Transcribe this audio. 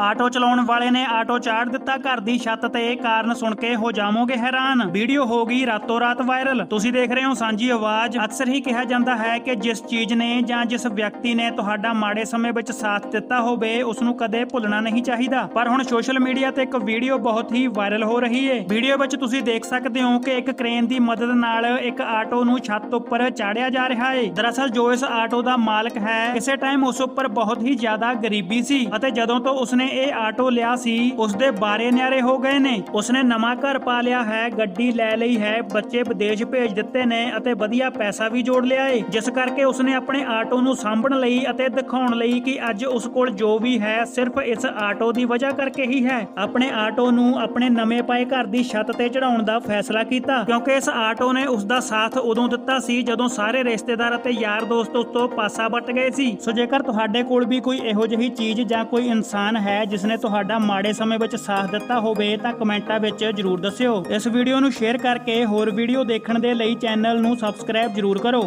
Auto ਚਲਾਉਣ ਵਾਲੇ ਨੇ ਆਟੋ ਚਾੜ ਦਿੱਤਾ। ਘਰ ਦੀ ਛੱਤ ਤੇ ਕਾਰਨ ਸੁਣ ਕੇ ਹੋ ਜਾਵੋਗੇ ਹੈਰਾਨ। ਵੀਡੀਓ ਹੋ ਗਈ ਰਾਤੋਂ ਰਾਤ ਵਾਇਰਲ। ਤੁਸੀਂ ਦੇਖ ਰਹੇ ਹੋ ਸਾਂਝੀ ਆਵਾਜ਼। ਅਕਸਰ ਹੀ ਕਿਹਾ ਜਾਂਦਾ ਹੈ ਕਿ ਜਿਸ ਚੀਜ਼ ਨੇ ਜਾਂ ਜਿਸ ਵਿਅਕਤੀ ਨੇ ਤੁਹਾਡਾ ਮਾੜੇ ਸਮੇਂ ਵਿੱਚ ਸਾਥ ਦਿੱਤਾ ਹੋਵੇ ਉਸ ਨੂੰ ਕਦੇ ਭੁੱਲਣਾ ਨਹੀਂ ਚਾਹੀਦਾ। ਪਰ ਹੁਣ ਸੋਸ਼ਲ ਮੀਡੀਆ ਤੇ ਇੱਕ ਵੀਡੀਓ ਬਹੁਤ ਹੀ ਵਾਇਰਲ ਹੋ ਰਹੀ ਹੈ ਵੀਡੀਓ ਵਿੱਚ ਤੁਸੀਂ ਦੇਖ ਸਕਦੇ ਹੋ ਕਿ ਇੱਕ ਕ੍ਰੇਨ ਦੀ ਮਦਦ ਨਾਲ ਇੱਕ ਆਟੋ ਨੂੰ ਛੱਤ ਉੱਪਰ ਚਾੜਿਆ ਜਾ ਰਿਹਾ ਹੈ ਦਰਅਸਲ ਜੋ ਇਸ ਆਟੋ ਦਾ ਮਾਲਕ ਹੈ, ਕਿਸੇ ਟਾਈਮ ਉਸ ਉੱਪਰ ਬਹੁਤ ਹੀ ਜ਼ਿਆਦਾ ਗਰੀਬੀ ਸੀ ਅਤੇ ਜਦੋਂ ਤੋਂ ਉਸਨੇ ਇਹ ਆਟੋ ਲਿਆ ਸੀ ਉਸ ਦੇ ਬਾਰੇ ਨਿਆਰੇ ਹੋ ਗਏ ਨੇ। ਉਸਨੇ ਨਵਾਂ ਘਰ ਪਾ ਲਿਆ ਹੈ, ਗੱਡੀ ਲੈ ਲਈ ਹੈ, ਬੱਚੇ ਵਿਦੇਸ਼ ਭੇਜ ਦਿੱਤੇ ਨੇ ਅਤੇ ਵਧੀਆ ਪੈਸਾ ਵੀ ਜੋੜ ਲਿਆ ਏ। ਜਿਸ ਕਰਕੇ ਉਸਨੇ ਆਪਣੇ ਆਟੋ ਨੂੰ ਸਾਂਭਣ ਲਈ ਅਤੇ ਦਿਖਾਉਣ ਲਈ ਕਿ ਅੱਜ ਉਸ ਕੋਲ ਜੋ ਵੀ ਹੈ, ਸਿਰਫ ਇਸ ਆਟੋ ਦੀ ਵਜ੍ਹਾ ਕਰਕੇ ਹੀ ਹੈ। ਆਪਣੇ ਆਟੋ ਨੂੰ ਆਪਣੇ ਨਵੇਂ ਪਾਏ ਘਰ ਦੀ ਛੱਤ ਤੇ ਚੜਾਉਣ ਦਾ ਫੈਸਲਾ ਕੀਤਾ, ਕਿਉਂਕਿ ਇਸ ਆਟੋ ਨੇ ਉਸ ਦਾ ਸਾਥ ਉਦੋਂ ਦਿੱਤਾ ਸੀ ਜਦੋਂ ਸਾਰੇ ਰਿਸ਼ਤੇਦਾਰ ਅਤੇ ਯਾਰ ਦੋਸਤ ਉਸ ਤੋਂ ਪਾਸਾ ਵੱਟ ਗਏ ਸੀ। ਸੋ ਜੇਕਰ ਤੁਹਾਡੇ ਕੋਲ ਵੀ ਕੋਈ ਇਹੋ ਜਿਹੀ ਚੀਜ਼ ਜਾਂ ਕੋਈ ਇਨਸਾਨ ਹੈ ਹੈ ਜਿਸ ਨੇ ਤੁਹਾਡਾ ਮਾੜੇ ਸਮੇਂ ਵਿੱਚ ਸਾਥ ਦਿੱਤਾ ਹੋਵੇ, ਤਾਂ ਕਮੈਂਟਾਂ ਵਿੱਚ ਜਰੂਰ ਦੱਸਿਓ। ਇਸ ਵੀਡੀਓ ਨੂੰ ਸ਼ੇਅਰ ਕਰਕੇ ਹੋਰ ਵੀਡੀਓ ਦੇਖਣ ਦੇ ਲਈ ਚੈਨਲ ਨੂੰ ਸਬਸਕ੍ਰਾਈਬ ਜਰੂਰ ਕਰੋ।